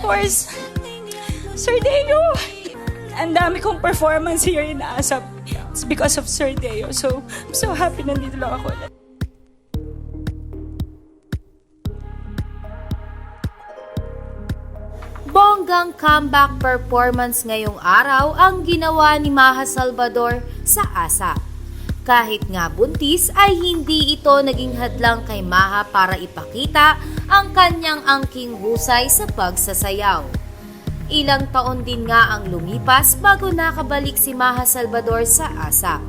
course, Sir Deo. Ang dami kong performance here in ASAP. It's because of Sir Deo. So, I'm so happy nandito lang ako. Bonggang comeback performance ngayong araw ang ginawa ni Maha Salvador sa ASAP. Kahit nga buntis ay hindi ito naging hadlang kay Maha para ipakita ang kanyang angking husay sa pagsasayaw. Ilang taon din nga ang lumipas bago nakabalik si Maha Salvador sa ASAP.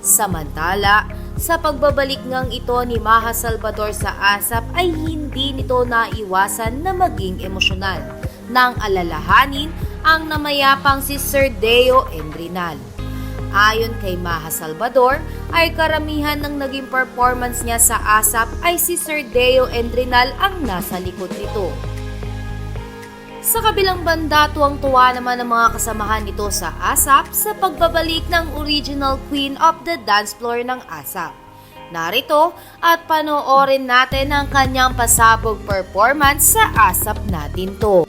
Samantala, sa pagbabalik ngang ito ni Maha Salvador sa ASAP ay hindi nito naiwasan na maging emosyonal nang alalahanin ang namayapang si Sir Deo Endrinal. Ayon kay Maha Salvador, ay karamihan ng naging performance niya sa ASAP ay si Sir Deo Endrinal ang nasa likod nito. Sa kabilang banda, tuwang-tuwa naman ang mga kasamahan nito sa ASAP sa pagbabalik ng original queen of the dance floor ng ASAP. Narito at panoorin natin ang kanyang pasabog performance sa ASAP natin to.